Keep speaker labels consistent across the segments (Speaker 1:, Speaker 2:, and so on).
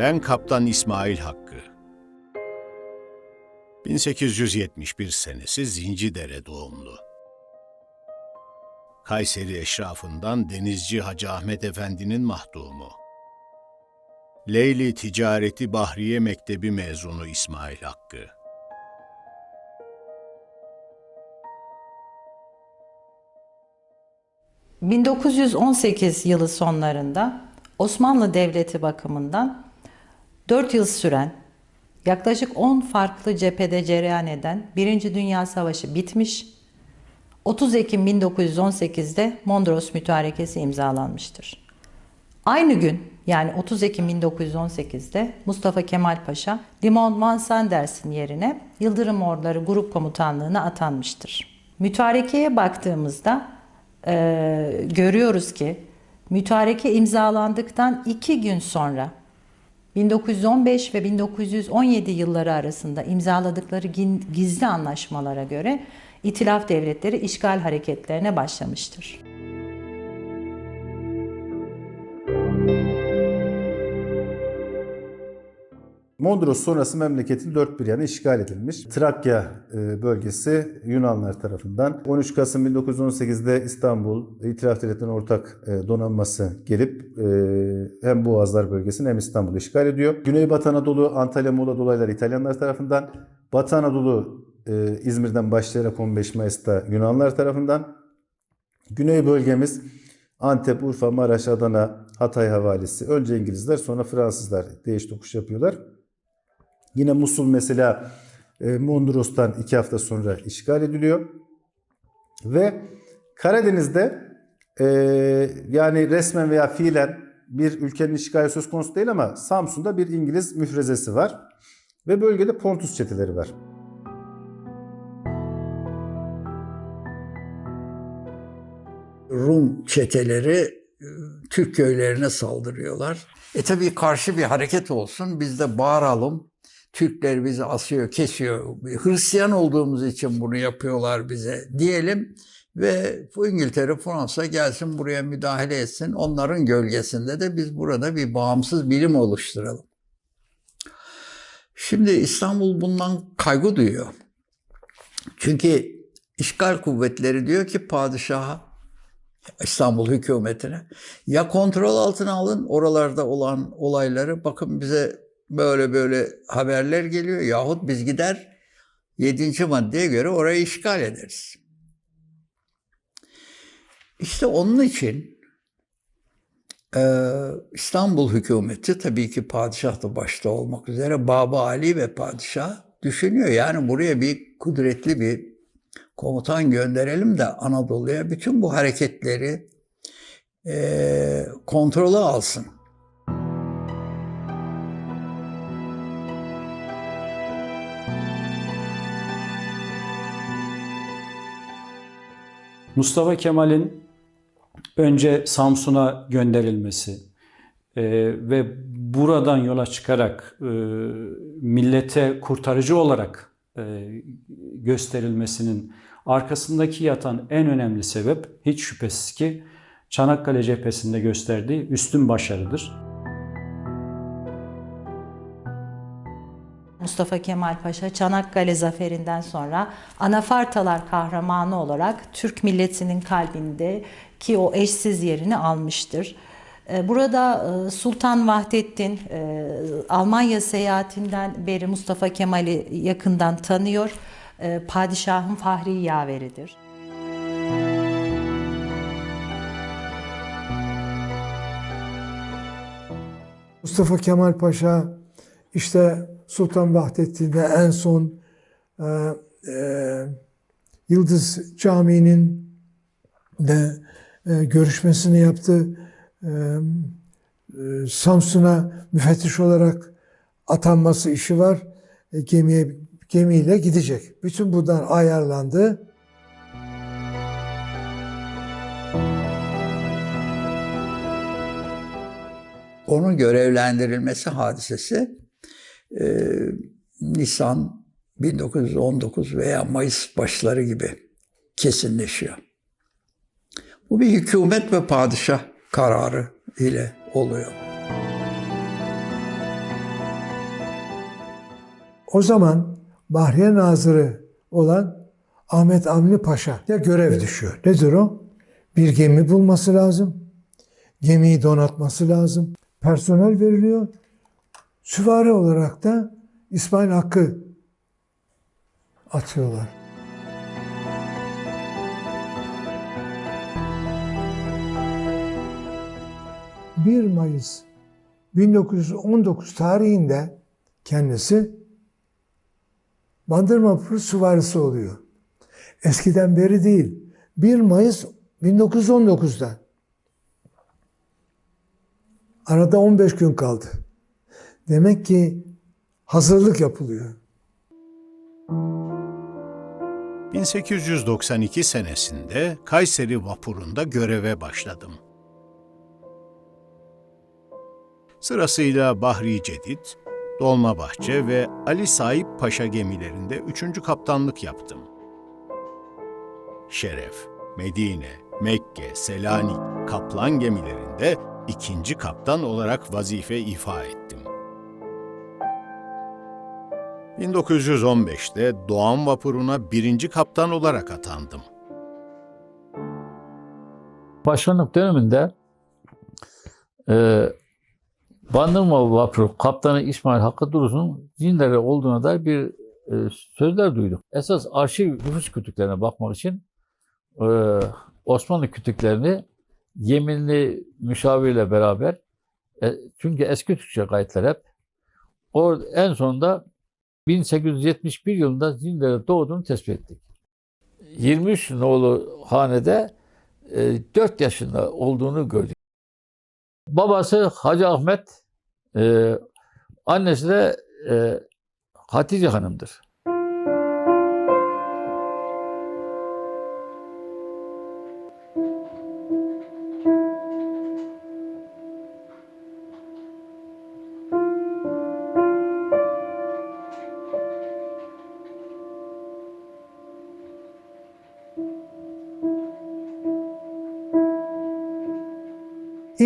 Speaker 1: Ben Kaptan İsmail Hakkı. 1871 senesi Zincidere doğumlu. Kayseri eşrafından denizci Hacı Ahmet Efendi'nin mahdumu. Leyli Ticareti Bahriye Mektebi mezunu İsmail Hakkı.
Speaker 2: ...1918 yılı sonlarında Osmanlı Devleti bakımından 4 yıl süren, yaklaşık 10 farklı cephede cereyan eden Birinci Dünya Savaşı bitmiş, 30 Ekim 1918'de Mondros Mütarekesi imzalanmıştır. Aynı gün yani 30 Ekim 1918'de Mustafa Kemal Paşa Limon Van Sanders'in yerine Yıldırım Orları Grup Komutanlığı'na atanmıştır. Mütarekeye baktığımızda e, görüyoruz ki mütareke imzalandıktan iki gün sonra 1915 ve 1917 yılları arasında imzaladıkları gizli anlaşmalara göre İtilaf devletleri işgal hareketlerine başlamıştır.
Speaker 3: Mondros sonrası memleketin dört bir yanı işgal edilmiş. Trakya e, bölgesi Yunanlar tarafından 13 Kasım 1918'de İstanbul İtilaf Devletleri'nin ortak e, donanması gelip e, hem Boğazlar bölgesini hem İstanbul'u işgal ediyor. Güneybatı Anadolu, Antalya, Muğla dolaylar İtalyanlar tarafından. Batı Anadolu İzmir'den başlayarak 15 Mayıs'ta Yunanlar tarafından. Güney bölgemiz Antep, Urfa, Maraş, Adana, Hatay havalisi. Önce İngilizler sonra Fransızlar değiş tokuş yapıyorlar. Yine Musul mesela e, Mondros'tan iki hafta sonra işgal ediliyor. Ve Karadeniz'de e, yani resmen veya fiilen bir ülkenin işgali söz konusu değil ama Samsun'da bir İngiliz müfrezesi var. Ve bölgede Pontus çeteleri var.
Speaker 4: Rum çeteleri e, Türk köylerine saldırıyorlar. E tabii karşı bir hareket olsun biz de bağıralım. Türkler bizi asıyor, kesiyor. Hristiyan olduğumuz için bunu yapıyorlar bize diyelim. Ve İngiltere, Fransa gelsin buraya müdahale etsin. Onların gölgesinde de biz burada bir bağımsız bilim oluşturalım. Şimdi İstanbul bundan kaygı duyuyor. Çünkü işgal kuvvetleri diyor ki padişaha İstanbul hükümetine. Ya kontrol altına alın oralarda olan olayları. Bakın bize böyle böyle haberler geliyor. Yahut biz gider 7. maddeye göre orayı işgal ederiz. İşte onun için e, İstanbul hükümeti tabii ki padişah da başta olmak üzere Baba Ali ve padişah düşünüyor. Yani buraya bir kudretli bir komutan gönderelim de Anadolu'ya bütün bu hareketleri e, kontrolü alsın.
Speaker 5: Mustafa Kemal'in önce Samsun'a gönderilmesi e, ve buradan yola çıkarak e, millete kurtarıcı olarak e, gösterilmesinin arkasındaki yatan en önemli sebep hiç şüphesiz ki Çanakkale cephesinde gösterdiği üstün başarıdır.
Speaker 2: Mustafa Kemal Paşa Çanakkale zaferinden sonra Anafartalar kahramanı olarak Türk milletinin kalbinde ki o eşsiz yerini almıştır. Ee, Burada e, Sultan Vahdettin e, Almanya seyahatinden beri Mustafa Kemal'i yakından tanıyor. E, Padişahın fahri yaveridir.
Speaker 6: Mustafa Kemal Paşa işte Sultan Vahdettin'de en son e, e, Yıldız Camii'nin de e, görüşmesini yaptı. E, e, Samsun'a müfettiş olarak atanması işi var. E, gemiye gemiyle gidecek. Bütün bunlar ayarlandı.
Speaker 4: Onun görevlendirilmesi hadisesi e, Nisan 1919 veya Mayıs başları gibi kesinleşiyor. Bu bir hükümet ve padişah kararı ile oluyor.
Speaker 6: O zaman Bahriye Nazırı olan Ahmet Avni Paşa'ya görev düşüyor. Nedir o? Bir gemi bulması lazım. Gemiyi donatması lazım. Personel veriliyor süvari olarak da İsmail Hakkı atıyorlar. ...1 Mayıs 1919 tarihinde kendisi Bandırma Vapuru süvarisi oluyor. Eskiden beri değil. 1 Mayıs 1919'da. Arada 15 gün kaldı. Demek ki hazırlık yapılıyor.
Speaker 1: 1892 senesinde Kayseri vapurunda göreve başladım. Sırasıyla Bahri Cedid, Dolmabahçe ve Ali Saip Paşa gemilerinde üçüncü kaptanlık yaptım. Şeref, Medine, Mekke, Selanik, Kaplan gemilerinde ikinci kaptan olarak vazife ifa ettim. 1915'te Doğan Vapuru'na birinci kaptan olarak atandım.
Speaker 7: Başkanlık döneminde e, Bandırma Vapuru Kaptanı İsmail Hakkı Duruz'un Cinder'e olduğuna dair bir e, sözler duyduk. Esas arşiv nüfus kütüklerine bakmak için e, Osmanlı kütüklerini yeminli müşavirle beraber e, çünkü eski Türkçe kayıtlar hep o en sonunda 1871 yılında Zinde'de doğduğunu tespit ettik. 23 nolu hanede e, 4 yaşında olduğunu gördük. Babası Hacı Ahmet, e, annesi de e, Hatice Hanım'dır.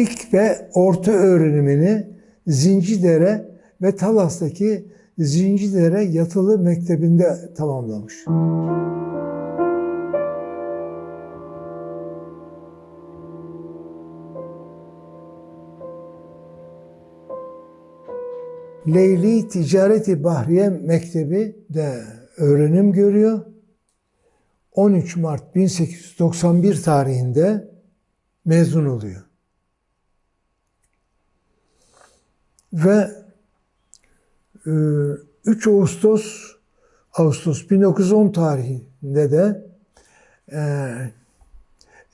Speaker 6: ilk ve orta öğrenimini Zincidere ve Talas'taki Zincidere Yatılı Mektebi'nde tamamlamış. Leyli Ticareti Bahriye Mektebi de öğrenim görüyor. 13 Mart 1891 tarihinde mezun oluyor. ve e, 3 Ağustos Ağustos 1910 tarihinde de e,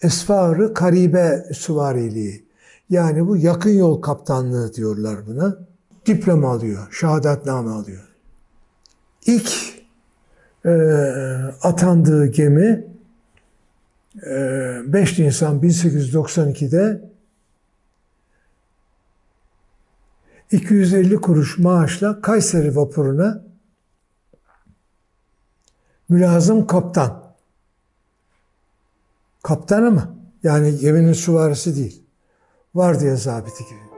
Speaker 6: Esfarı Karibe süvariliği yani bu yakın yol kaptanlığı diyorlar buna. Diploma alıyor, şehadatname alıyor. İlk e, atandığı gemi e, 5 Nisan 1892'de 250 kuruş maaşla Kayseri vapuruna mülazım kaptan. Kaptan ama yani geminin süvarisi değil. Var diye zabiti gibi.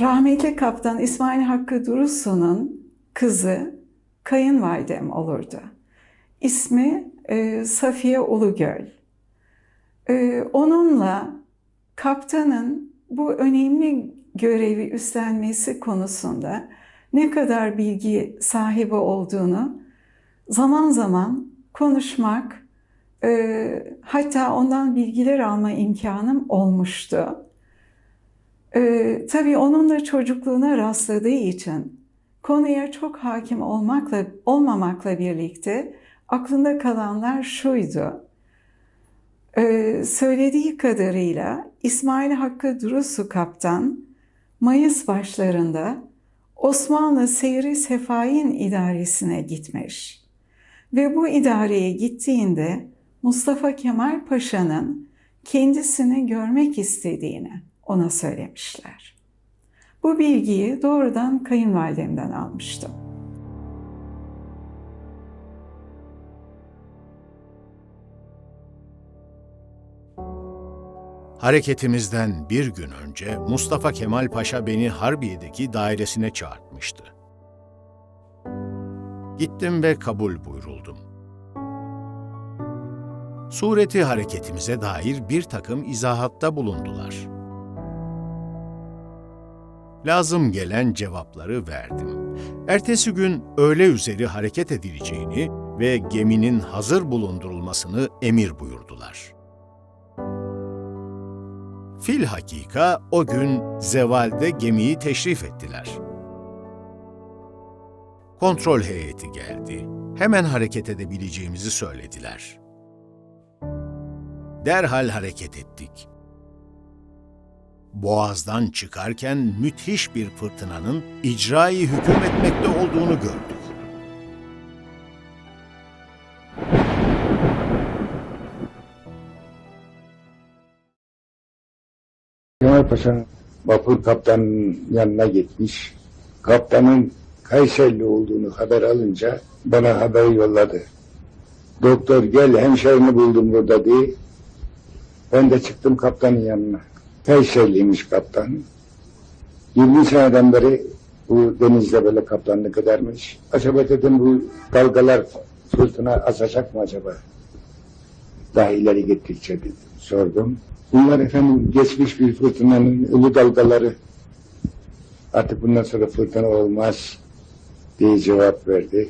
Speaker 8: Rahmetli kaptan İsmail Hakkı Dursun'un kızı kayınvalidem olurdu. İsmi e, Safiye Ulugöl. E, onunla kaptanın bu önemli görevi üstlenmesi konusunda ne kadar bilgi sahibi olduğunu zaman zaman konuşmak, e, hatta ondan bilgiler alma imkanım olmuştu. E, tabii onunla çocukluğuna rastladığı için Konuya çok hakim olmakla olmamakla birlikte aklında kalanlar şuydu. Ee, söylediği kadarıyla İsmail Hakkı Durusu Kaptan Mayıs başlarında Osmanlı Seyri Sefain idaresine gitmiş. Ve bu idareye gittiğinde Mustafa Kemal Paşa'nın kendisini görmek istediğini ona söylemişler. Bu bilgiyi doğrudan kayınvalidemden almıştım.
Speaker 1: Hareketimizden bir gün önce Mustafa Kemal Paşa beni Harbiye'deki dairesine çağırtmıştı. Gittim ve kabul buyuruldum. Sureti hareketimize dair bir takım izahatta bulundular.'' Lazım gelen cevapları verdim. Ertesi gün öğle üzeri hareket edileceğini ve geminin hazır bulundurulmasını emir buyurdular. Fil hakika o gün zevalde gemiyi teşrif ettiler. Kontrol heyeti geldi. Hemen hareket edebileceğimizi söylediler. Derhal hareket ettik. Boğaz'dan çıkarken müthiş bir fırtınanın icrayı hüküm etmekte olduğunu gördük.
Speaker 9: Kemal Paşa'nın vapur kaptanının yanına gitmiş. Kaptanın Kayserili olduğunu haber alınca bana haber yolladı. Doktor gel hemşerini buldum burada diye. Ben de çıktım kaptanın yanına. Kayserliymiş kaptan. 20 seneden beri bu denizde böyle kaptanlık edermiş. Acaba dedim bu dalgalar fırtına asacak mı acaba? Daha ileri gittikçe dedim, sordum. Bunlar efendim geçmiş bir fırtınanın ulu dalgaları. Artık bundan sonra fırtına olmaz diye cevap verdi.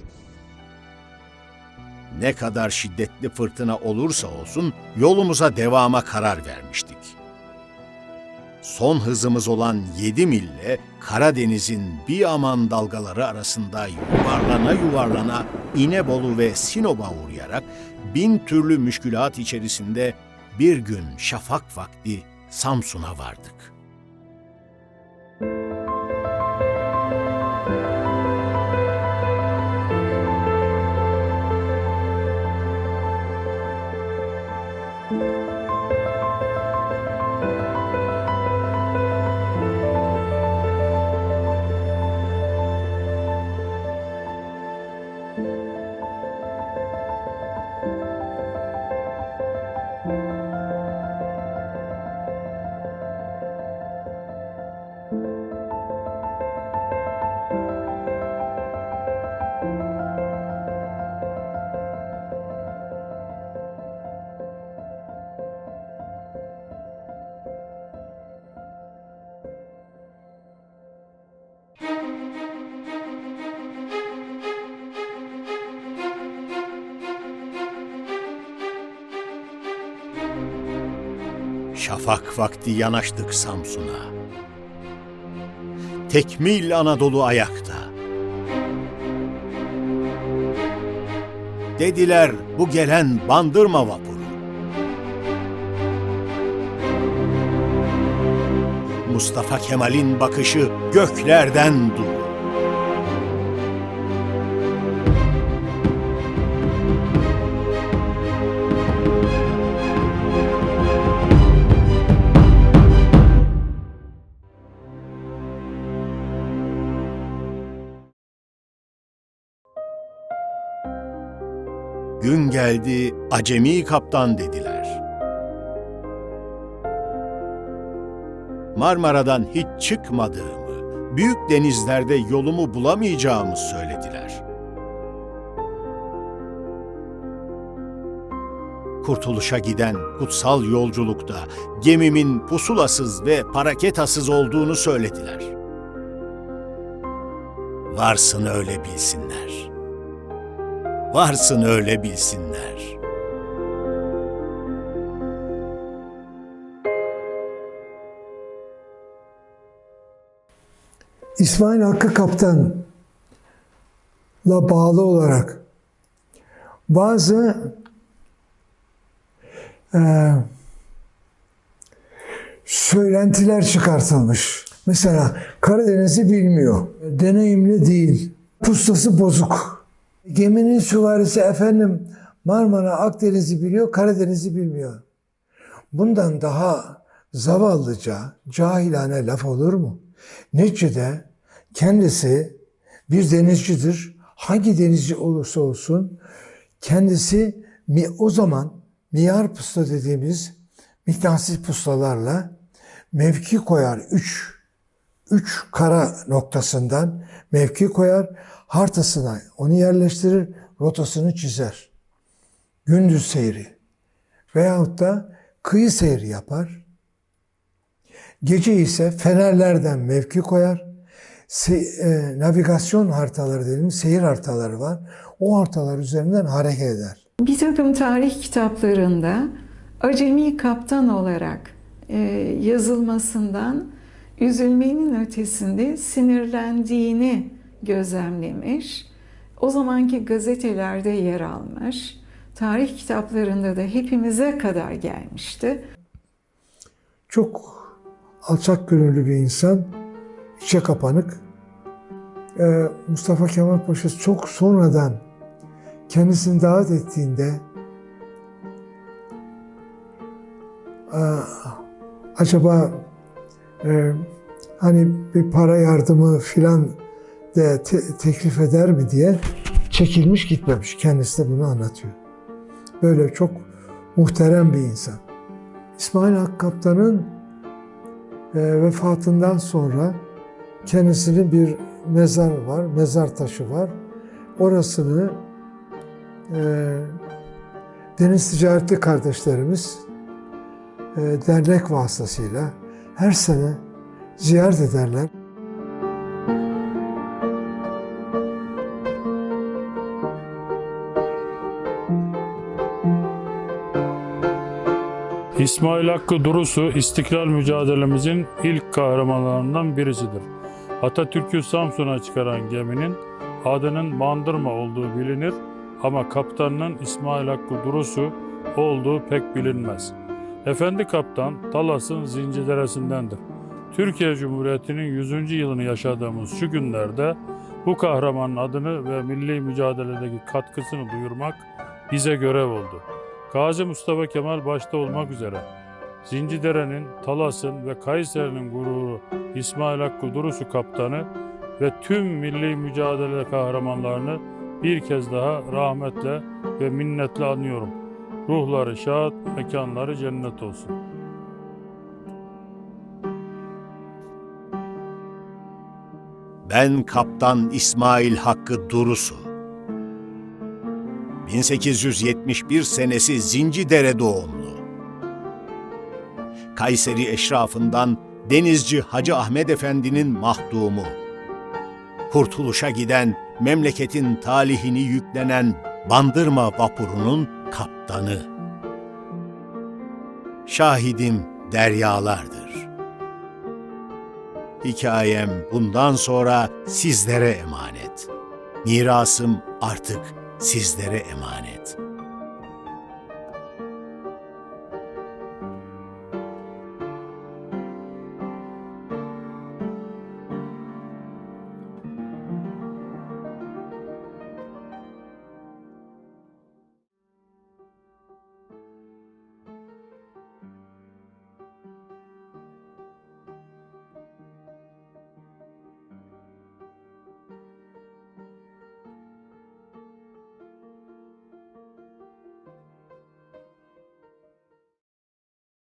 Speaker 1: Ne kadar şiddetli fırtına olursa olsun yolumuza devama karar vermiştik. Son hızımız olan 7 mille Karadeniz'in bir aman dalgaları arasında yuvarlana yuvarlana İnebolu ve Sinop'a uğrayarak bin türlü müşkülat içerisinde bir gün şafak vakti Samsun'a vardık. Şafak vakti yanaştık Samsun'a. Tekmil Anadolu ayakta. Dediler bu gelen bandırma vapuru. Mustafa Kemal'in bakışı göklerden duru. Gün geldi, acemi kaptan dediler. Marmara'dan hiç çıkmadığımı, büyük denizlerde yolumu bulamayacağımı söylediler. Kurtuluşa giden kutsal yolculukta gemimin pusulasız ve paraketasız olduğunu söylediler. Varsın öyle bilsinler. Varsın öyle bilsinler.
Speaker 6: İsmail Hakkı Kaptan'la bağlı olarak bazı e, söylentiler çıkartılmış. Mesela Karadeniz'i bilmiyor, deneyimli değil, pustası bozuk. Geminin süvarisi efendim Marmara, Akdeniz'i biliyor, Karadeniz'i bilmiyor. Bundan daha zavallıca, cahilane laf olur mu? Neticede kendisi bir denizcidir. Hangi denizci olursa olsun kendisi o zaman miyar pusta dediğimiz mıknatıs puslalarla mevki koyar. Üç, üç kara noktasından mevki koyar. Hartasına onu yerleştirir. Rotasını çizer. Gündüz seyri veyahut da kıyı seyri yapar. Gece ise fenerlerden mevki koyar. Se- e, navigasyon haritaları dediğimiz seyir haritaları var. O haritalar üzerinden hareket eder.
Speaker 8: Bir takım tarih kitaplarında acemi kaptan olarak e, yazılmasından üzülmenin ötesinde sinirlendiğini gözlemlemiş. O zamanki gazetelerde yer almış. Tarih kitaplarında da hepimize kadar gelmişti.
Speaker 6: Çok alçak gönüllü bir insan, içe kapanık. Ee, Mustafa Kemal Paşa çok sonradan kendisini davet ettiğinde "Aa, acaba e, hani bir para yardımı filan de te- teklif eder mi diye çekilmiş gitmemiş. Kendisi de bunu anlatıyor. Böyle çok muhterem bir insan. İsmail Hakkı Kaptan'ın e, vefatından sonra kendisinin bir mezar var, mezar taşı var. Orasını e, Deniz Ticaretli kardeşlerimiz e, dernek vasıtasıyla her sene ziyaret ederler.
Speaker 10: İsmail Hakkı Durusu istiklal mücadelemizin ilk kahramanlarından birisidir. Atatürk'ü Samsun'a çıkaran geminin adının Bandırma olduğu bilinir ama kaptanının İsmail Hakkı Durusu olduğu pek bilinmez. Efendi kaptan Talas'ın Zincideresindendir. Türkiye Cumhuriyeti'nin 100. yılını yaşadığımız şu günlerde bu kahramanın adını ve milli mücadeledeki katkısını duyurmak bize görev oldu. Gazi Mustafa Kemal başta olmak üzere Zincidere'nin, Talas'ın ve Kayseri'nin gururu İsmail Hakkı Durusu kaptanı ve tüm milli mücadele kahramanlarını bir kez daha rahmetle ve minnetle anıyorum. Ruhları şad, mekanları cennet olsun.
Speaker 1: Ben Kaptan İsmail Hakkı Durusu. 1871 senesi Zincidere doğumlu. Kayseri eşrafından denizci Hacı Ahmet Efendi'nin mahdumu. Kurtuluşa giden, memleketin talihini yüklenen Bandırma vapurunun kaptanı. Şahidim deryalardır. Hikayem bundan sonra sizlere emanet. Mirasım artık sizlere emanet.